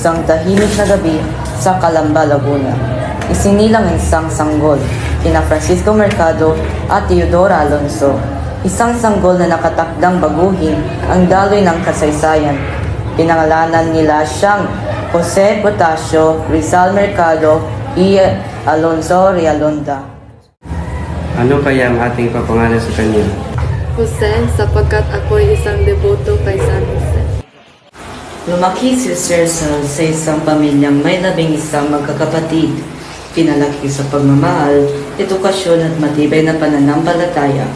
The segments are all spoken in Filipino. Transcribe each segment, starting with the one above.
isang tahimik na gabi sa Calamba, Laguna. Isinilang ang isang sanggol, kina Francisco Mercado at Teodora Alonso. Isang sanggol na nakatakdang baguhin ang daloy ng kasaysayan. Pinangalanan nila siyang Jose Botasio, Rizal Mercado, E. Alonso Rialonda. Ano kaya ang ating papangalan sa kanya? Jose, sapagkat ako ay isang deboto kay San Jose. Lumaki si Cersal sa isang pamilyang may labing isang magkakapatid. Pinalaki sa pagmamahal, edukasyon at matibay na pananampalataya.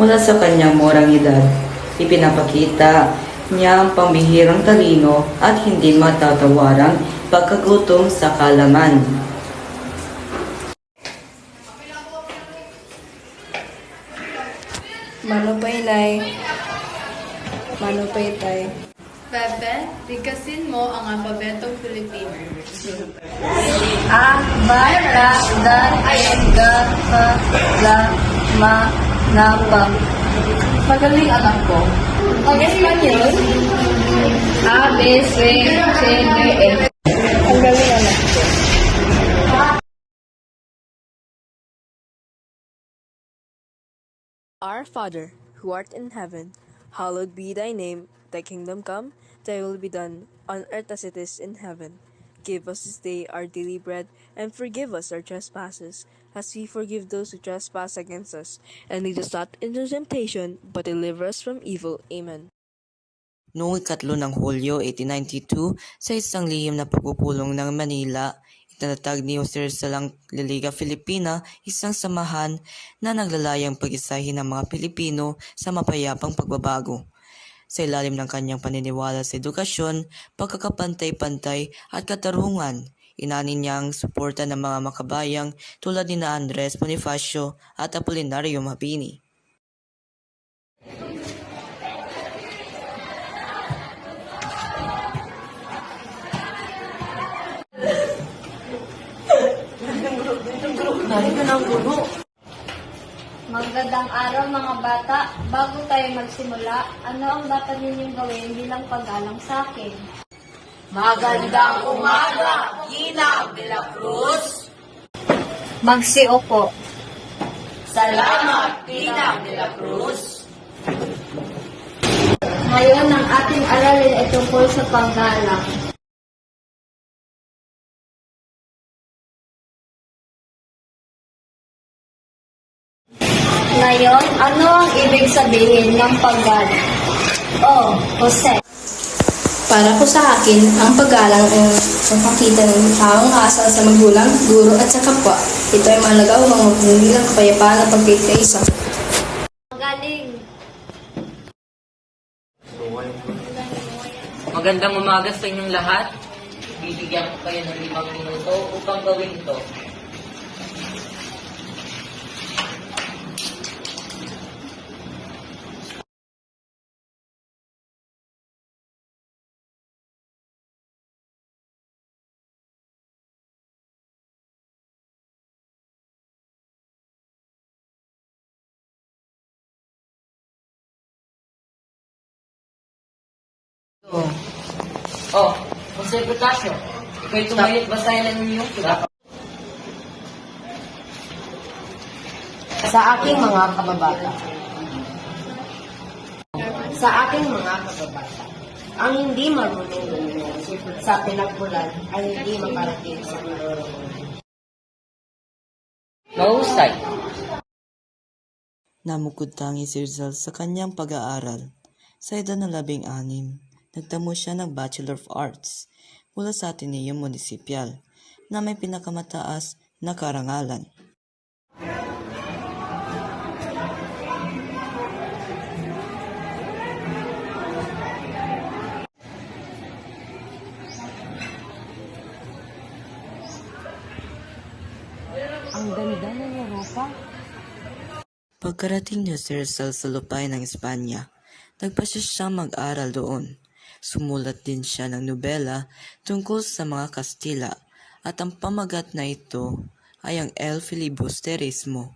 Mula sa kanyang murang edad, ipinapakita niya ang pambihirang talino at hindi matatawarang pagkagutom sa kalaman. Mano pa inay. Mano pa itay. Pepe, tikasin mo ang alpabetong Filipino. A, ba, ra, da, ga, pa, la, ma, na, pa. Magaling anak ko. Ang Espanyol? A, B, C, C, D, E. Ang galing anak ko. Our Father, who art in heaven, hallowed be thy name. Thy kingdom come, thy will be done, on earth as it is in heaven. Give us this day our daily bread, and forgive us our trespasses, as we forgive those who trespass against us. And lead us not into temptation, but deliver us from evil. Amen. Noong ikatlo ng Hulyo 1892, sa isang lihim na pagpupulong ng Manila, itinatag ni Jose Salang Liga Filipina isang samahan na naglalayang pag-isahin ng mga Pilipino sa mapayapang pagbabago. Sa ilalim ng kanyang paniniwala sa edukasyon, pagkakapantay-pantay at katarungan, inanin niya ang suporta ng mga makabayang tulad ni na Andres Bonifacio at Apolinario Mabini. Magandang araw mga bata. Bago tayo magsimula, ano ang dapat ninyong gawin bilang paggalang sa akin? Magandang umaga, Gina de la Cruz. Magsio po. Salamat, Gina de la Cruz. Ngayon ang ating aralin ay tungkol sa paggalang. Ngayon, ano ang ibig sabihin ng paggalang? Oh, Jose. Para po sa akin, ang paggalang ay magpakita ng taong asal sa magulang, guro at sa kapwa. Ito ay mahalaga upang magpumili ng kapayapaan at pagkikaisa. Magaling. Magandang umaga sa inyong lahat. Bibigyan ko kayo ng limang minuto upang gawin ito. Oh. Oh, Jose Botasio, ikaw'y tumalit basahin ng inyong sulat. Sa aking mga kababata. Sa aking mga kababata. Ang hindi marunong lumingon sa pinagpulan ay hindi makarating sa karoroonan. Mahusay. Namukod tangi si Rizal sa kanyang pag-aaral. Sa edad ng labing anim, nagtamo siya ng Bachelor of Arts mula sa Ateneo Municipal na may pinakamataas na karangalan. Pagkarating ni Jose Rizal sa lupay ng Espanya, nagpasya siya mag-aral doon. Sumulat din siya ng nobela tungkol sa mga Kastila at ang pamagat na ito ay ang El Filibusterismo.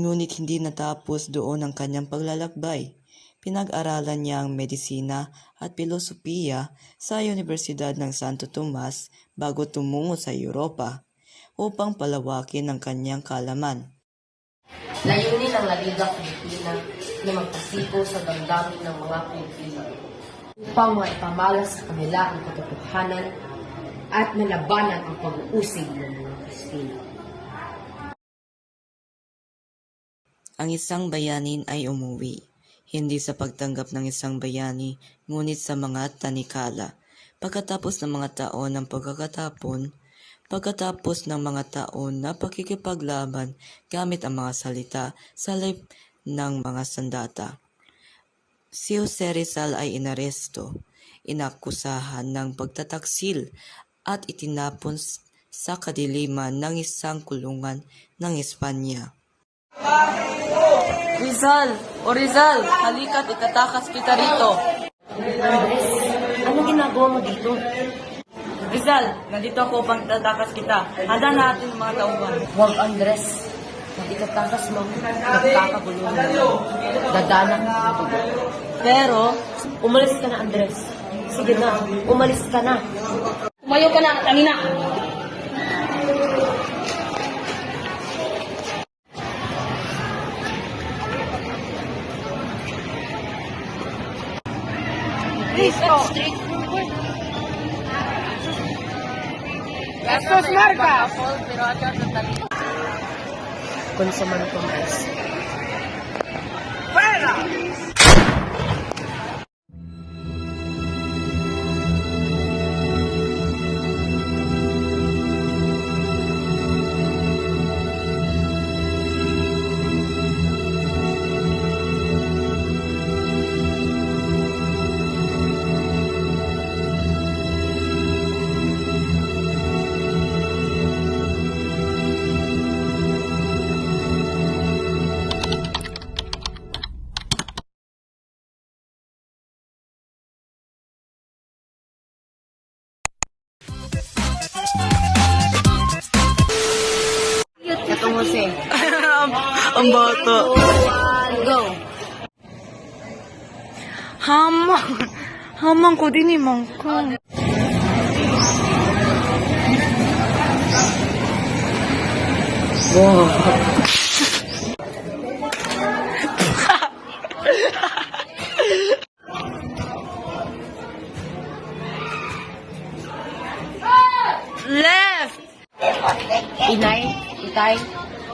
Ngunit hindi natapos doon ang kanyang paglalakbay. Pinag-aralan niya ang medisina at pilosopiya sa Universidad ng Santo Tomas bago tumungo sa Europa upang palawakin ang kanyang kalaman. Layunin ng La Liga Filipina na magpasipo sa damdamin ng mga Pilipino upang maipamalas sa kanila ang katotohanan at malabanan ang pag-uusig ng mga Kristino. Ang isang bayanin ay umuwi, hindi sa pagtanggap ng isang bayani, ngunit sa mga tanikala. Pagkatapos ng mga taon ng pagkakatapon, pagkatapos ng mga taon na pakikipaglaban gamit ang mga salita sa lip ng mga sandata. Si Jose Rizal ay inaresto, inakusahan ng pagtataksil at itinapon sa kadiliman ng isang kulungan ng Espanya. Rizal! O Rizal! Halika't itatakas kita rito! Andres, anong ginagawa mo dito? Rizal! Nandito ako upang tatakas kita. Handa natin ang mga tauhan. Huwag Andres, pag ikatakas mo, nagkakagulo na naman. Dadana ang dugo. Pero, Umalis ka na, Andres. Sige na, umalis ka na. Tumayo ka na, Listo. Las dos marcas. Con su mano con Itong Jose. ang boto. Go! Hamang! Hamang ko din imang ko. Left!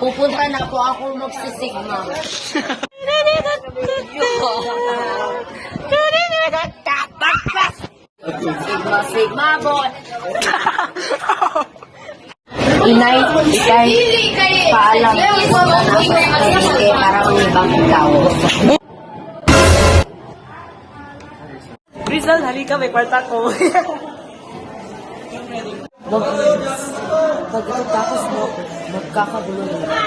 Pupunta na po ako magsisigma. Sigma, sigma, bot! Inay, itay, paalam. Pupunta na ako sa para ang ibang tao. Rizal, halika, may kwarta ko. Itatakas mo magkakagulo na naman.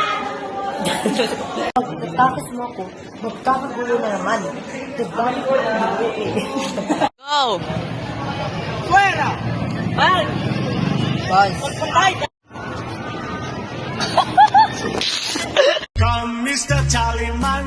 pag itatakas mo ako, magkakagulo na naman. Nagbalik ko ang dugo eh. Go! Fuera! Bal! Boss, Come, Mr. Charlie, my